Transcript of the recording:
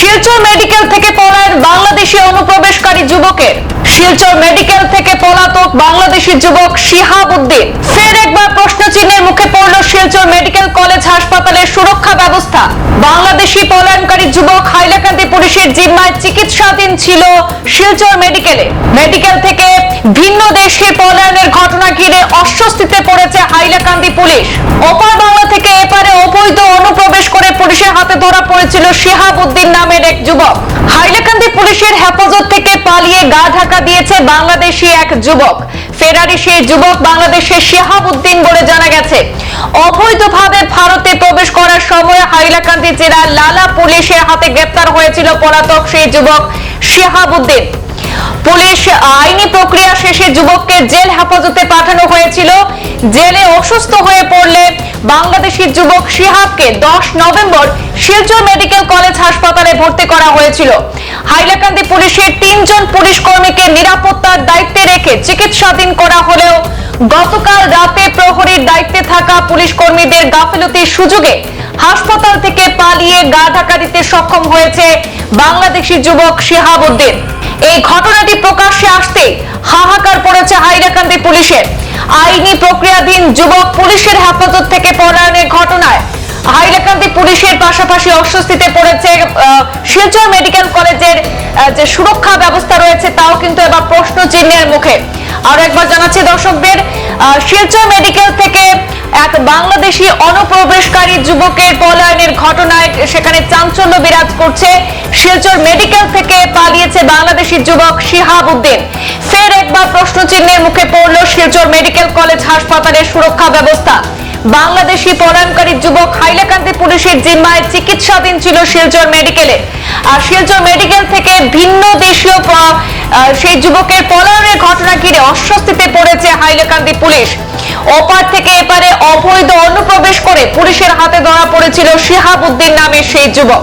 Silchar medical থেকে পলায়ন বাংলাদেশি অনুপ্রবেশকারী যুবকের। শিলচর মেডিকেল থেকে পলাতক বাংলাদেশি যুবক শিহাব উদ্দিন ফের একবার মুখে পড়ল শিলচর মেডিকেল কলেজ হাসপাতালের সুরক্ষা ব্যবস্থা। বাংলাদেশি পলায়নকারী যুবক হাইলাকান্দি পুলিশের জিম্মায় চিকিৎসাধীন ছিল শিলচর মেডিকেলে। মেডিকেল থেকে ভিন্ন দেশে পলায়নের ঘটনা ঘিরে অস্বস্তিতে পড়েছে হাইলাকান্দি পুলিশ। ওপার বাংলা থেকে এপারে অবৈধ অনুপ্রবেশ করে পুলিশের ধরা শিহাব উদ্দিন নামের এক যুবক। হাইলাকান্দি পুলিশের হেফাজত থেকে পালিয়ে গা ঢাকা দিয়েছে বাংলাদেশি এক যুবক। ফেরারি সেই যুবক বাংলাদেশের শিহাব উদ্দিন বলে জানা গেছে। অবৈধভাবে ভারতে প্রবেশ করার সময় হাইলাকান্দি জেলার লালা পুলিশের হাতে গ্রেপ্তার হয়েছিল পলাতক সেই যুবক শিহাব উদ্দিন পুলিশ আইনি প্রক্রিয়া শেষে যুবককে জেল হেফাজতে পাঠানো হয়েছিল। জেলে অসুস্থ হয়ে পড়লে বাংলাদেশি যুবক শিহাবকে দশ নভেম্বর শিলচর মেডিকেল কলেজ হাসপাতালে ভর্তি করা হয়েছিল। হাইলাকান্দি পুলিশের তিনজন পুলিশ কর্মীকে নিরাপত্তার দায়িত্বে রেখে চিকিৎসাধীন করা হলেও গতকাল রাতে প্রহরীর দায়িত্বে থাকা পুলিশ কর্মীদের গাফিলতির সুযোগে হাসপাতাল থেকে পালিয়ে গা ঢাকা দিতে সক্ষম হয়েছে বাংলাদেশি যুবক শিহাব উদ্দিন এই ঘটনাটি প্রকাশ্যে আসতে হাহাকার পড়েছে হাইলাকান্দি পুলিশের। আইনি প্রক্রিয়াধীন যুবক পুলিশের হেফাজত থেকে পলায়নের ঘটনায় হাইলাকান্দি পুলিশের পাশাপাশি অস্বস্তিতে পড়েছে শিলচর মেডিকেল কলেজের যে সুরক্ষা ব্যবস্থা রয়েছে তাও কিন্তু এবার প্রশ্ন চিহ্নের মুখে। আরও একবার জানাচ্ছি দর্শকদের শিলচর মেডিকেল থেকে এক বাংলাদেশি অনুপ্রবেশকারী যুবকের পলায়নের ঘটনায় সেখানে চাঞ্চল্য বিরাজ করছে। শিলচর মেডিকেল থেকে পালিয়েছে বাংলাদেশি যুবক শিহাব উদ্দিন। ফের একবার প্রশ্ন চিহ্নের মুখে পড়ল শিলচর মেডিকেল কলেজ হাসপাতালের সুরক্ষা ব্যবস্থা। বাংলাদেশি পলায়নকারী যুবক হাইলাকান্দি পুলিশের জিম্মায় চিকিৎসাধীন ছিল শিলচর মেডিকেলে। আর শিলচর মেডিকেল থেকে ভিন্ন দেশীয় সেই যুবকের পলায়নের ঘটনা ঘিরে অস্বস্তিতে পড়েছে হাইলাকান্দি পুলিশ। ওপার থেকে এপারে অবৈধ অনুপ্রবেশ করে পুলিশের হাতে ধরা পড়েছিল শিহাব উদ্দিন নামের সেই যুবক।